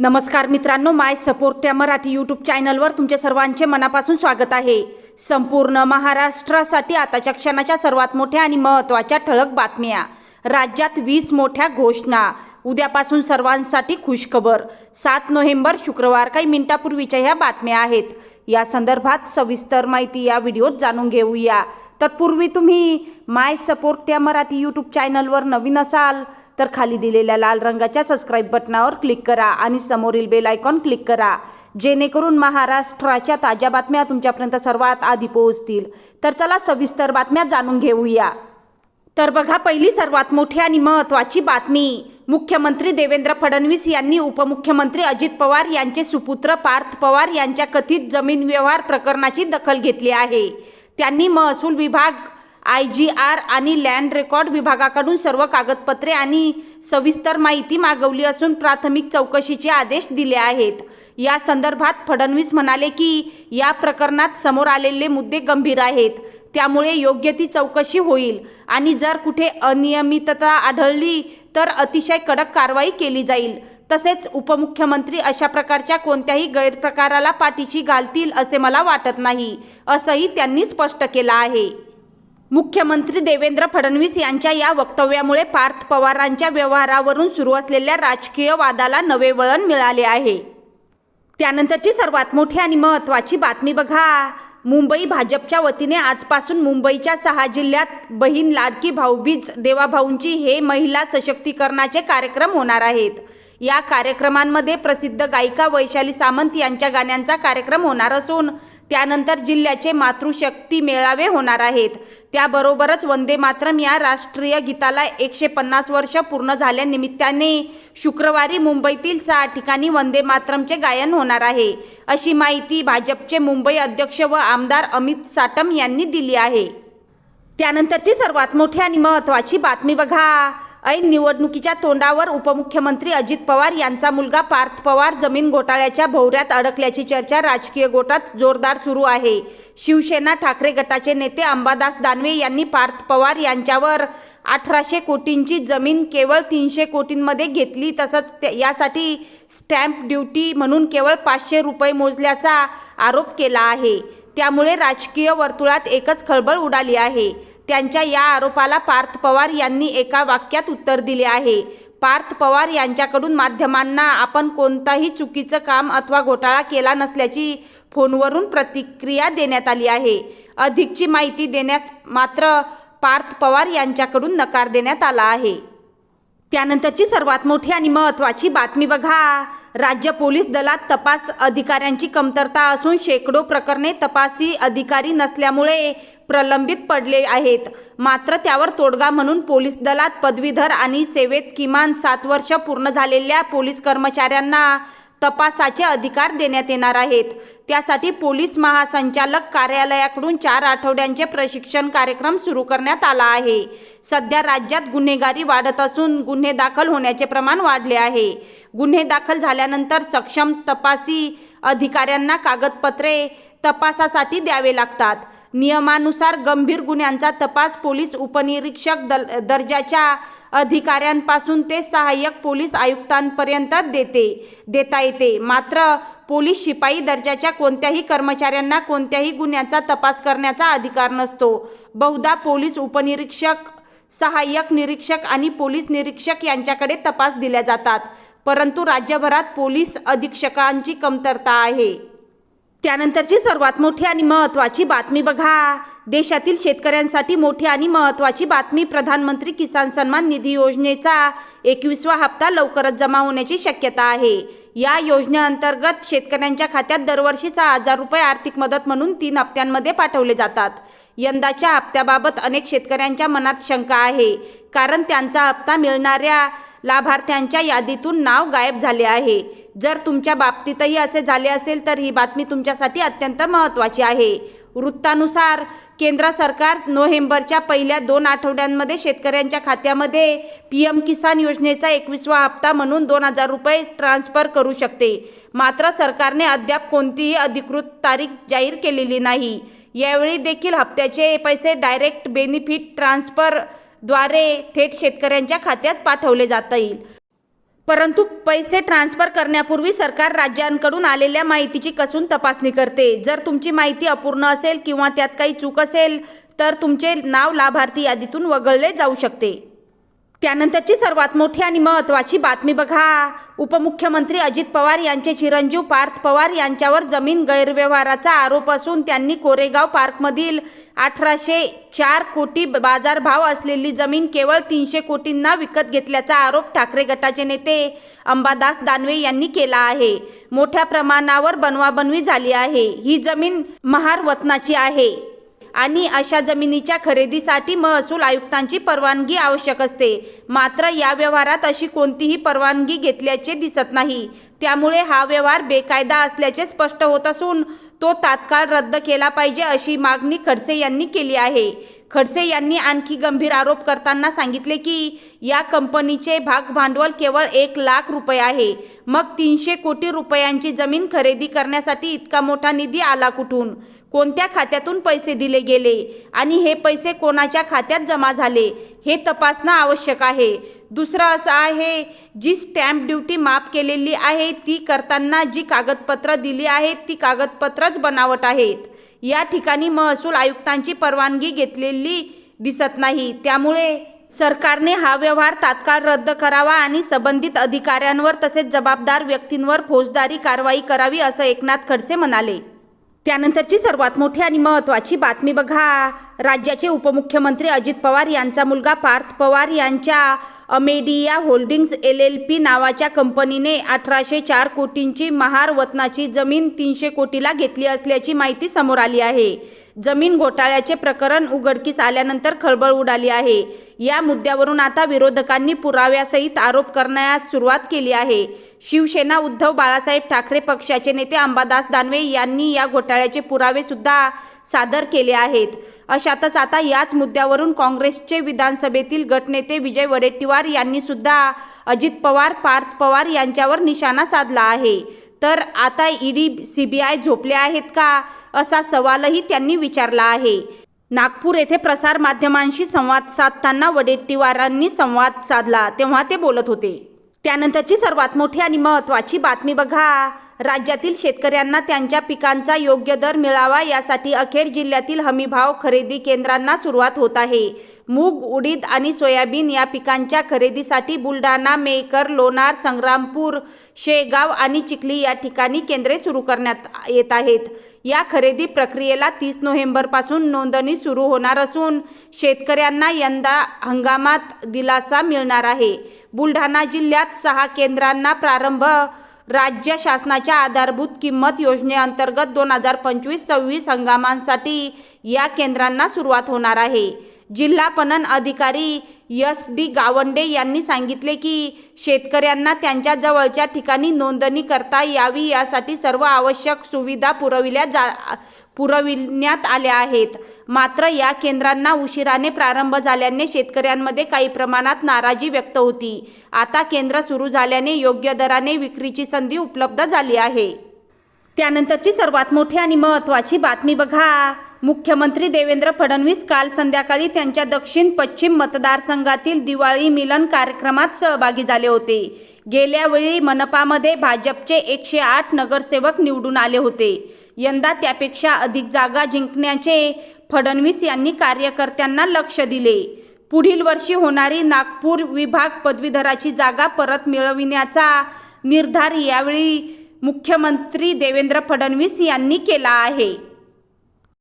नमस्कार मित्रांनो माय सपोर्ट त्या मराठी यूट्यूब चॅनलवर तुमच्या सर्वांचे मनापासून स्वागत आहे. संपूर्ण महाराष्ट्रासाठी आताच्या क्षणाच्या सर्वात मोठ्या आणि महत्त्वाच्या ठळक बातम्या. राज्यात वीस मोठ्या घोषणा. उद्यापासून सर्वांसाठी खुशखबर. सात नोव्हेंबर शुक्रवार काही मिनिटापूर्वीच्या ह्या बातम्या आहेत. या संदर्भात सविस्तर माहिती या व्हिडिओत जाणून घेऊया. तत्पूर्वी तुम्ही माय सपोर्ट त्या मराठी यूट्यूब चॅनलवर नवीन असाल तर खाली दिलेल्या लाल रंगाच्या सबस्क्राईब बटनावर क्लिक करा आणि समोरील बेल आयकॉन क्लिक करा. जेणेकरून महाराष्ट्राच्या ताज्या बातम्या तुमच्यापर्यंत सर्वात आधी पोहोचतील. तर चला सविस्तर बातम्या जाणून घेऊया. तर बघा पहिली सर्वात मोठी आणि महत्त्वाची बातमी. मुख्यमंत्री देवेंद्र फडणवीस यांनी उपमुख्यमंत्री अजित पवार यांचे सुपुत्र पार्थ पवार यांच्या कथित जमीन व्यवहार प्रकरणाची दखल घेतली आहे. त्यांनी महसूल विभाग आय जी आर आणि लँड रेकॉर्ड विभागाकडून सर्व कागदपत्रे आणि सविस्तर माहिती मागवली असून प्राथमिक चौकशीचे आदेश दिले आहेत. या संदर्भात फडणवीस म्हणाले की या प्रकरणात समोर आलेले मुद्दे गंभीर आहेत. त्यामुळे योग्य ती चौकशी होईल आणि जर कुठे अनियमितता आढळली तर अतिशय कडक कारवाई केली जाईल. तसेच उपमुख्यमंत्री अशा प्रकारच्या कोणत्याही गैरप्रकाराला पाठीशी घालतील असे मला वाटत नाही असंही त्यांनी स्पष्ट केलं आहे. मुख्यमंत्री देवेंद्र फडणवीस यांच्या या वक्तव्यामुळे पार्थ पवारांच्या व्यवहारावरून सुरू असलेल्या राजकीय वादाला नवे वळण मिळाले आहे. त्यानंतरची सर्वात मोठी आणि महत्त्वाची बातमी बघा. मुंबई भाजपच्या वतीने आजपासून मुंबईच्या सहा जिल्ह्यात बहीण लाडकी भाऊबीज देवाभाऊंची हे महिला सशक्तीकरणाचे कार्यक्रम होणार आहेत. या कार्यक्रमांमध्ये प्रसिद्ध गायिका वैशाली सामंत यांच्या गाण्यांचा कार्यक्रम होणार असून त्यानंतर जिल्ह्याचे मातृशक्ती मेळावे होणार आहेत. त्याबरोबरच वंदे मातरम या राष्ट्रीय गीताला एकशे पन्नास वर्ष पूर्ण झाल्यानिमित्ताने शुक्रवारी मुंबईतील सहा ठिकाणी वंदे मातरमचे गायन होणार आहे. अशी माहिती भाजपचे मुंबई अध्यक्ष व आमदार अमित साटम यांनी दिली आहे. त्यानंतरची सर्वात मोठी आणि महत्त्वाची बातमी बघा. ऐन निवडणुकीच्या तोंडावर उपमुख्यमंत्री अजित पवार यांचा मुलगा पार्थ पवार जमीन घोटाळ्याच्या भोवऱ्यात अडकल्याची चर्चा राजकीय गोटात जोरदार सुरू आहे. शिवसेना ठाकरे गटाचे नेते अंबादास दानवे यांनी पार्थ पवार यांच्यावर अठराशे कोटींची जमीन केवळ तीनशे कोटींमध्ये घेतली तसंच त्या- यासाठी स्टॅम्प ड्युटी म्हणून केवळ पाचशे रुपये मोजल्याचा आरोप केला आहे. त्यामुळे राजकीय वर्तुळात एकच खळबळ उडाली आहे. त्यांच्या या आरोपाला पार्थ पवार यांनी एका वाक्यात उत्तर दिले आहे. पार्थ पवार यांच्याकडून माध्यमांना आपण कोणताही चुकीचं काम अथवा घोटाळा केला नसल्याची फोनवरून प्रतिक्रिया देण्यात आली आहे. अधिकची माहिती देण्यास मात्र पार्थ पवार यांच्याकडून नकार देण्यात आला आहे. त्यानंतरची सर्वात मोठी आणि महत्त्वाची बातमी बघा. राज्य पोलीस दलात तपास अधिकाऱ्यांची कमतरता असून शेकडो प्रकरणे तपासी अधिकारी नसल्यामुळे प्रलंबित पडले आहेत. मात्र त्यावर तोडगा म्हणून पोलीस दलात पदवीधर आणि सेवेत किमान सात वर्ष पूर्ण झालेल्या पोलीस कर्मचाऱ्यांना तपासाचे अधिकार देण्यात येणार आहेत. त्यासाठी पोलीस महासंचालक कार्यालयाकडून चार आठवड्यांचे प्रशिक्षण कार्यक्रम सुरू करण्यात आला आहे. सध्या राज्यात गुन्हेगारी वाढत असून गुन्हे दाखल होण्याचे प्रमाण वाढले आहे. गुन्हे दाखल झाल्यानंतर सक्षम तपासी अधिकाऱ्यांना कागदपत्रे तपासासाठी द्यावे लागतात. नियमानुसार गंभीर गुन्ह्यांचा तपास पोलीस उपनिरीक्षक दल दर्जाच्या अधिकाऱ्यांपासून ते सहाय्यक पोलीस आयुक्तांपर्यंत देते देता येते. मात्र पोलीस शिपाई दर्जाच्या कोणत्याही कर्मचाऱ्यांना कोणत्याही गुन्ह्याचा तपास करण्याचा अधिकार नसतो. बहुधा पोलीस उपनिरीक्षक सहाय्यक निरीक्षक आणि पोलीस निरीक्षक यांच्याकडे तपास दिल्या जातात. परंतु राज्यभरात पोलीस अधीक्षकांची कमतरता आहे. त्यानंतरची सर्वात मोठी आणि महत्त्वाची बातमी बघा. देशातील शेतकऱ्यांसाठी मोठी आणि महत्त्वाची बातमी प्रधानमंत्री किसान सन्मान निधी योजनेचा एकवीसवा हप्ता लवकरच जमा होण्याची शक्यता आहे. या योजनेअंतर्गत शेतकऱ्यांच्या खात्यात दरवर्षी सहा हजार रुपये आर्थिक मदत म्हणून तीन हप्त्यांमध्ये पाठवले जातात. यंदाच्या हप्त्याबाबत अनेक शेतकऱ्यांच्या मनात शंका आहे. कारण त्यांचा हप्ता मिळणाऱ्या लाभार्थ्यांच्या यादीतून नाव गायब झाले आहे. जर तुमच्या बाबतीतही असे झाले असेल तर ही बातमी तुमच्यासाठी अत्यंत महत्त्वाची आहे. वृत्तानुसार केंद्र सरकार नोव्हेंबरच्या पहिल्या दोन आठवड्यांमध्ये शेतकऱ्यांच्या खात्यामध्ये पी एम किसान योजनेचा एकवीसवा हप्ता म्हणून दोन हजार रुपये ट्रान्स्फर करू शकते. मात्र सरकारने अद्याप कोणतीही अधिकृत तारीख जाहीर केलेली नाही. यावेळी देखील हप्त्याचे पैसे डायरेक्ट बेनिफिट ट्रान्स्फरद्वारे थेट शेतकऱ्यांच्या खात्यात पाठवले जाता येईल. परंतु पैसे ट्रान्सफर करण्यापूर्वी सरकार राज्यांकडून आलेल्या माहितीची कसून तपासणी करते. जर तुमची माहिती अपूर्ण असेल किंवा त्यात काही चूक असेल तर तुमचे नाव लाभार्थी यादीतून वगळले जाऊ शकते. त्यानंतरची सर्वात मोठी आणि महत्त्वाची बातमी बघा. उपमुख्यमंत्री अजित पवार यांचे चिरंजीव पार्थ पवार यांच्यावर जमीन गैरव्यवहाराचा आरोप असून त्यांनी कोरेगाव पार्कमधील अठराशे चार कोटी बाजारभाव असलेली जमीन केवळ तीनशे कोटींना विकत घेतल्याचा आरोप ठाकरे गटाचे नेते अंबादास दानवे यांनी केला आहे. मोठ्या प्रमाणावर बनवाबनवी झाली आहे. ही जमीन महार वतनाची आहे. आणि अशा जमिनीच्या खरेदीसाठी महसूल आयुक्तांची परवानगी आवश्यक असते. मात्र या व्यवहारात अशी कोणतीही परवानगी घेतल्याचे दिसत नाही. त्यामुळे हा व्यवहार बेकायदा असल्याचे स्पष्ट होत असून तो तात्काळ रद्द केला पाहिजे अशी मागणी खडसे यांनी केली आहे. खडसे यांनी आणखी गंभीर आरोप करताना सांगितले की या कंपनीचे भाग भांडवल केवळ एक लाख रुपये आहे. मग तीनशे कोटी रुपयांची जमीन खरेदी करण्यासाठी इतका मोठा निधी आला कुठून? कोणत्या खात्यातून पैसे दिले गेले आणि हे पैसे कोणाच्या खात्यात जमा झाले हे तपासणं आवश्यक आहे. दुसरं असं आहे जी स्टॅम्प ड्युटी माफ केलेली आहे ती करताना जी कागदपत्र दिली आहेत ती कागदपत्रच बनावट आहेत. या ठिकाणी महसूल आयुक्तांची परवानगी घेतलेली दिसत नाही. त्यामुळे सरकारने हा व्यवहार तात्काळ रद्द करावा आणि संबंधित अधिकाऱ्यांवर तसेच जबाबदार व्यक्तींवर फौजदारी कारवाई करावी असं एकनाथ खडसे म्हणाले. त्यानंतरची सर्वात मोठी आणि महत्त्वाची बातमी बघा. राज्याचे उपमुख्यमंत्री अजित पवार यांचा मुलगा पार्थ पवार यांच्या Amadea holdings L L P नावाच्या कंपनीने अठराशे चार कोटींची महार वतनाची जमीन तीनशे कोटीला घेतली असल्याची माहिती समोर आली आहे. जमीन घोटाळ्याचे प्रकरण उघडकीस आल्यानंतर खळबळ उडाली आहे. या मुद्द्यावरून आता विरोधकांनी पुराव्यासहित आरोप करण्यास सुरुवात केली आहे. शिवसेना उद्धव बाळासाहेब ठाकरे पक्षाचे नेते अंबादास दानवे यांनी या घोटाळ्याचे पुरावे सुद्धा सादर केले आहेत. अशातच आता याच मुद्द्यावरून काँग्रेसचे विधानसभेतील गटनेते विजय वडेट्टीवार यांनी सुद्धा अजित पवार पार्थ पवार यांच्यावर निशाणा साधला आहे. तर आता ईडी सीबीआय झोपले आहेत का? असा सवालही त्यांनी विचारला आहे. नागपूर येथे प्रसार माध्यमांशी संवाद साधताना वडेट्टीवारांनी संवाद साधला तेव्हा ते बोलत होते. त्यानंतरची सर्वात मोठी आणि महत्त्वाची बातमी बघा. राज्यातील शेतकऱ्यांना त्यांच्या पिकांचा योग्य दर मिळावा यासाठी अखेर जिल्ह्यातील हमीभाव खरेदी केंद्रांना सुरुवात होत आहे. मूग उडीद आणि सोयाबीन या पिकांच्या खरेदीसाठी बुलढाणा मेकर लोणार संग्रामपूर शेगाव आणि चिखली या ठिकाणी केंद्रे सुरू करण्यात येत आहेत. या खरेदी प्रक्रियेला तीस नोव्हेंबरपासून नोंदणी सुरू होणार असून शेतकऱ्यांना यंदा हंगामात दिलासा मिळणार आहे. बुलढाणा जिल्ह्यात सहा केंद्रांना प्रारंभ राज्य शासनाच्या आधारभूत किंमत योजनेअंतर्गत दोन हजार पंचवीस सव्वीस हंगामांसाठी या केंद्रांना सुरुवात होणार आहे. जिल्हा पणन अधिकारी एस डी गावंडे यांनी सांगितले की शेतकऱ्यांना त्यांच्या जवळच्या ठिकाणी नोंदणी करता यावी यासाठी सर्व आवश्यक सुविधा पुरविल्या जा पुरविण्यात आल्या आहेत. मात्र या केंद्रांना उशिराने प्रारंभ झाल्याने शेतकऱ्यांमध्ये काही प्रमाणात नाराजी व्यक्त होती. आता केंद्र सुरू झाल्याने योग्य दराने विक्रीची संधी उपलब्ध झाली आहे. त्यानंतरची सर्वात मोठी आणि महत्त्वाची बातमी बघा. मुख्यमंत्री देवेंद्र फडणवीस काल संध्याकाळी त्यांच्या दक्षिण पश्चिम मतदारसंघातील दिवाळी मिलन कार्यक्रमात सहभागी झाले होते. गेल्यावेळी मनपामध्ये भाजपचे एकशे आठ नगरसेवक निवडून आले होते. यंदा त्यापेक्षा अधिक जागा जिंकण्याचे फडणवीस यांनी कार्यकर्त्यांना लक्ष दिले. पुढील वर्षी होणारी नागपूर विभाग पदवीधराची जागा परत मिळविण्याचा निर्धार यावेळी मुख्यमंत्री देवेंद्र फडणवीस यांनी केला आहे.